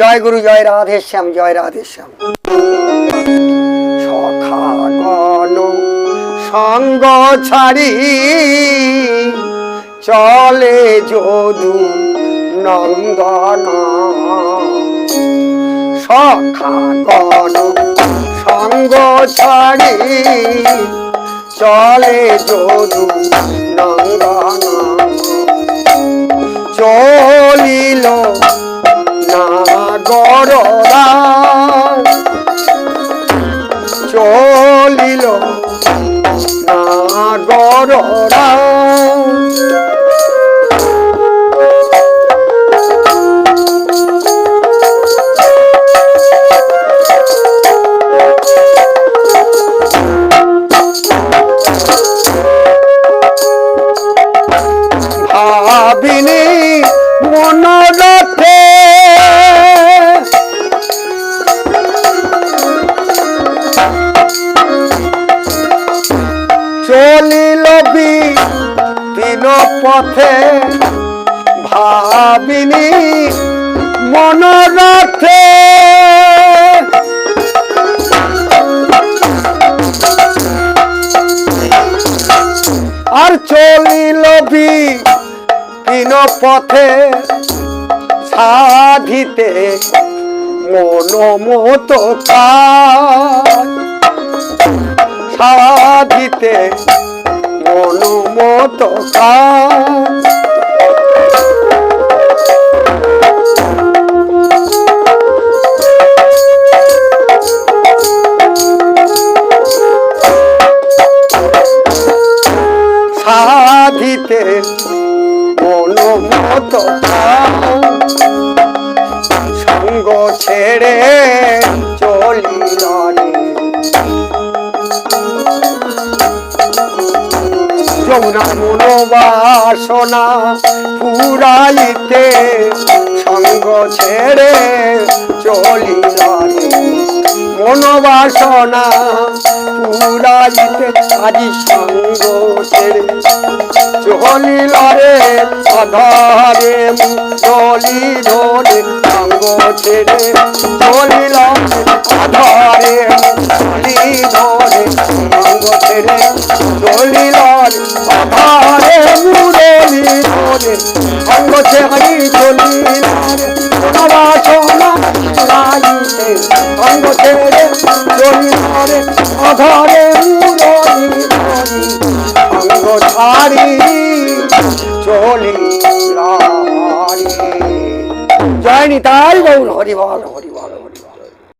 জয় গুরু, জয় রাধে শ্যাম, জয় রাধে শ্যাম। সখাগণ সঙ্গ ছাড়ি, চলে যদু নন্দন। সখাগণ সঙ্গ ছাড়ি চলে যদু নন্দন চলিল নাগর চলিল নাগররা চলিল তিন পথে ভাবিনি মনরথে আর চলিল তিন পথে সাধিতে মনোমত কাজ কাজ। সাধিতে মনোমত কাজ। সঙ্গ ছেড়ে যমুনা মনোবাসনা পুরাইতে সঙ্গ ছেড়ে চলিল রে মনোবাসনা পুরাইতে আজি সঙ্গ ছেড়ে চলিল রে অধরে চলি ধরে সঙ্গ ছেড়ে চলিল অধরে চলি ধরে সঙ্গ ছেড়ে চলিল অধরে মুরলি ধরে ছেড়ে চলিল বাসনা রাইতে সঙ্গ ছেড়ে চলিল রে অধরে মুরলি ধরে সঙ্গ ছাড়ি চলি জয় নিতাই গৌর, হরি বল হরি বল হরি বল।